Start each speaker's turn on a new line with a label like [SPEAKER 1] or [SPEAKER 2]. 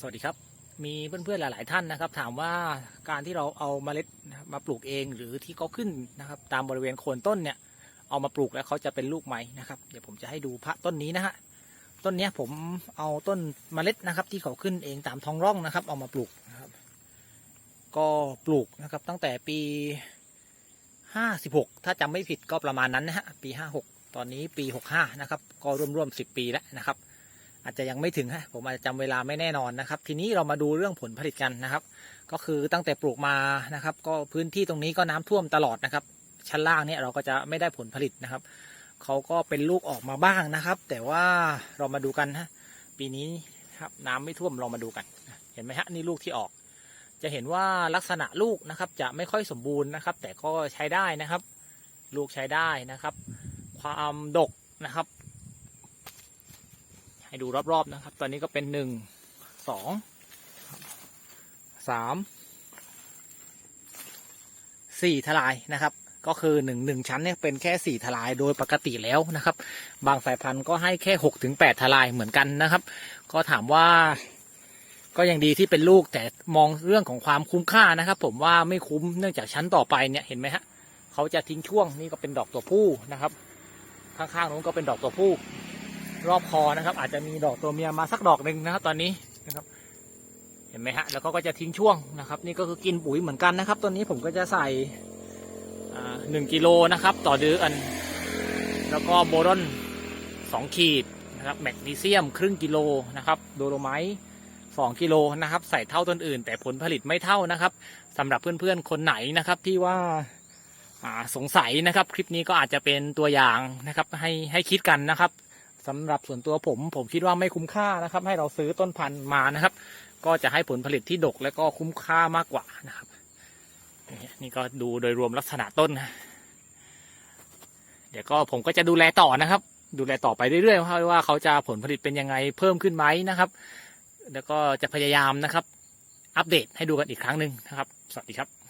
[SPEAKER 1] สวัสดีครับ มีเพื่อนๆหลาย ๆ ท่านนะครับ ถามว่าการที่เราเอาเมล็ดมาปลูกเองหรือที่เขาขึ้นนะครับ ตามบริเวณโคนต้นเนี่ย เอามาปลูกแล้วเขาจะเป็นลูกไหมนะครับ เดี๋ยวผมจะให้ดูพระต้นนี้นะฮะต้นนี้ผมเอาต้นเมล็ดนะครับ ที่เขาขึ้นเองตามท้องร่องนะครับ เอามาปลูกนะครับ ก็ปลูกนะครับตั้งแต่ปีห้าสิบหกถ้าจำไม่ผิดก็ประมาณนั้นนะฮะปีห้าหกตอนนี้ปีหกห้านะครับ ก็ร่วมๆสิบปีแล้วนะครับ อาจจะยังไม่ถึงฮะผมอาจจะจำเวลาไม่แน่นอนนะครับ ทีนี้เรามาดูเรื่องผลผลิตกันนะครับ ก็คือตั้งแต่ปลูกมานะครับ ก็พื้นที่ตรงนี้ก็น้ำท่วมตลอดนะครับ ชั้นล่างเนี่ยเราก็จะไม่ได้ผลผลิตนะครับเขาก็เป็นลูกออกมาบ้างนะครับ แต่ว่าเรามาดูกันฮะปีนี้ครับน้ำไม่ท่วมเรามาดูกัน เห็นไหมฮะนี่ลูกที่ออก จะเห็นว่าลักษณะลูกนะครับ จะไม่ค่อยสมบูรณ์นะครับ แต่ก็ใช้ได้นะครับ ลูกใช้ได้นะครับ ความดกนะครับ ให้ดูรอบๆนะครับ ตอนนี้ก็เป็นหนึ่งสองสามสี่ทลายนะครับ ก็คือหนึ่งหนึ่งชั้นเนี่ยเป็นแค่สี่ทลายโดยปกติแล้วนะครับ บางสายพันธุ์ก็ให้แค่หกถึงแปดทลายเหมือนกันนะครับ ก็ถามว่าก็ยังดีที่เป็นลูกแต่มองเรื่องของความคุ้มค่านะครับ ผมว่าไม่คุ้มเนื่องจากชั้นต่อไปเนี่ยเห็นไหมฮะเขาจะทิ้งช่วงนี่ก็เป็นดอกตัวผู้นะครับ ข้างๆนู้นก็เป็นดอกตัวผู้ รอบคอนะครับ อาจจะมีดอกตัวเมียมาสักดอกหนึ่งนะครับ ตอนนี้นะครับ เห็นไหมฮะแล้วก็ก็จะทิ้งช่วงนะครับ นี่ก็คือกินปุ๋ยเหมือนกันนะครับตัวนี้ผมก็จะใส่หนึ่งกิโลนะครับ ต่อเดือน แล้วก็โบรอนสองขีดนะครับแมกนีเซียมครึ่งกิโลนะครับโดโลไมต์สองกิโลนะครับ ใส่เท่าต้นอื่น แต่ผลผลิตไม่เท่านะครับสำหรับเพื่อนๆคนไหนนะครับที่ว่าอ่าสงสัยนะครับ คลิปนี้ก็อาจจะเป็นตัวอย่างนะครับ ให้ให้คิดกันนะครับ สำหรับส่วนตัวผม ผมคิดว่าไม่คุ้มค่านะครับ ให้เราซื้อต้นพันธุ์มานะครับ ก็จะให้ผลผลิตที่ดกและก็คุ้มค่ามากกว่านะครับนี่นี่ก็ดูโดยรวมลักษณะต้นนะเดี๋ยวก็ผมก็จะดูแลต่อนะครับ ดูแลต่อไปเรื่อยๆว่าว่าเขาจะผลผลิตเป็นยังไงเพิ่มขึ้นไหมนะครับ แล้วก็จะพยายามนะครับ อัปเดตให้ดูกันอีกครั้งหนึ่งนะครับ สวัสดีครับ